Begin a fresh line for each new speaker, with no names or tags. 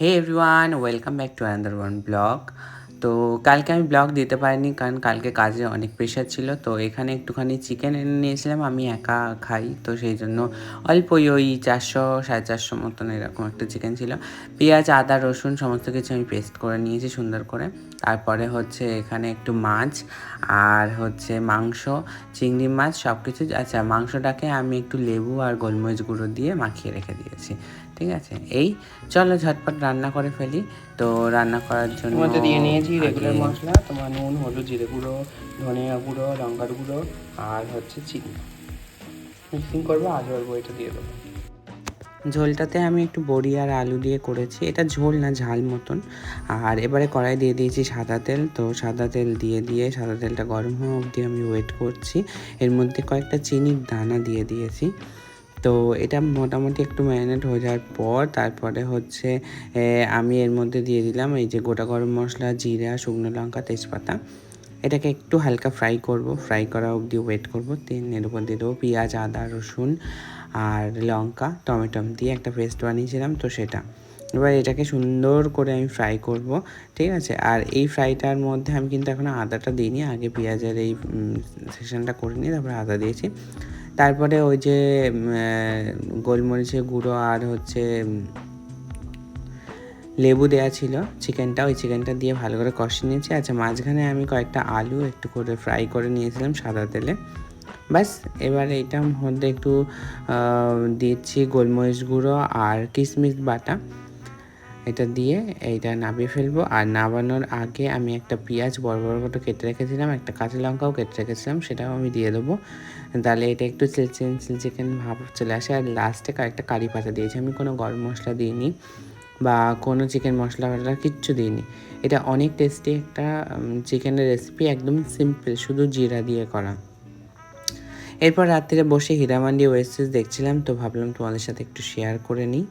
Hey everyone welcome back to another one blog তো কালকে আমি ব্লগ দিতে পারিনি, কারণ কালকে কাজে অনেক প্রেশার ছিল। তো এখানে একটুখানি চিকেন এনে নিয়েছিলাম, আমি একা খাই। তো সেই জন্য অল্পই ওই চারশো, সাড়ে চারশো মতন এরকম একটা চিকেন ছিল। পেঁয়াজ, আদা, রসুন সমস্ত কিছু আমি পেস্ট করে নিয়েছি সুন্দর করে। তারপরে হচ্ছে এখানে একটু মাছ, আর হচ্ছে মাংস, চিংড়ি মাছ সব কিছু আচ্ছা মাংসটাকে আমি একটু লেবু আর গোলমরিচ গুঁড়ো দিয়ে মাখিয়ে রেখে দিয়েছি। ঠিক আছে? এই চলো ঝটপট রান্না করে ফেলি। তো রান্না করার জন্য
দিয়ে নিয়েছি রেগুলার মশলা তোমার নুন হলুদ জিরে গুঁড়ো ধনিয়া গুঁড়ো লঙ্কার গুঁড়ো আর হচ্ছে চিনি। মিক্সিং করব আলু অল্প এটা দিয়ে দেবো।
ঝোলটাতে আমি একটু বড়ি আর আলু দিয়ে করেছি। এটা ঝোল না ঝাল মতন। আর এবারে কড়াই দিয়ে দিয়েছি সাদা তেল। তো সাদা তেল দিয়ে দিয়ে সাদা তেলটা গরম হওয়া অবধি আমি ওয়েট করছি। এর মধ্যে কয়েকটা চিনির দানা দিয়ে দিয়েছি। তো এটা মোটামুটি একটু ম্যারিনেট হয়ে যাওয়ার পর তারপরে হচ্ছে আমি এর মধ্যে দিয়ে দিলাম এই যে গোটা গরম মশলা, জিরা, শুকনো লঙ্কা, তেজপাতা। এটাকে একটু হালকা ফ্রাই করব। ফ্রাই করা অবধি ওয়েট করব। এর উপর দিয়ে দেবো পেঁয়াজ, আদা, রসুন আর লঙ্কা, টমেটো দিয়ে একটা পেস্ট বানিয়েছিলাম তো সেটা। এবার এটাকে সুন্দর করে আমি ফ্রাই করব, ঠিক আছে? আর এই ফ্রাইটার মধ্যে আমি কিন্তু এখন আদাটা দিইনি। আগে পেঁয়াজের এই সেকশনটা করে নিই তারপরে আদা দিয়েছি। তারপরে ওই যে গোলমরিচের গুঁড়ো আর হচ্ছে লেবু দেওয়া ছিল চিকেনটা। ওই চিকেনটা দিয়ে ভালো করে কষিয়ে নিয়েছি। আচ্ছা মাঝখানে আমি কয়েকটা আলু একটু করে ফ্রাই করে নিয়েছিলাম সাদা তেলে। ব্যাস, এবার এইটার মধ্যে একটু দিচ্ছি গোলমরিচ গুঁড়ো আর কিশমিশ বাটা। এটা দিয়ে এইটা নামিয়ে ফেলব। আর নামানোর আগে আমি একটা পেঁয়াজ বড় বড় করে কেটে রেখেছিলাম, একটা কাঁচা লঙ্কাও কেটে রেখেছিলাম, সেটাও আমি দিয়ে দেবো। তাহলে এটা একটু চিলচিন চিকেন ভাব চলে আসে। আর লাস্টে কয়েকটা কারি পাতা দিয়েছি, আমি কোনো গরম মশলা দিইনি বা কোনো চিকেন মশলা টশলা কিচ্ছু দিইনি। এটা অনেক টেস্টি একটা চিকেনের রেসিপি একদম সিম্পল শুধু জিরা দিয়ে করা। এরপর রাত্রিরে বসে হীরামান্ডি ওয়েস্টেজ দেখছিলাম, তো ভাবলাম তোমাদের সাথে একটু শেয়ার করে নিই।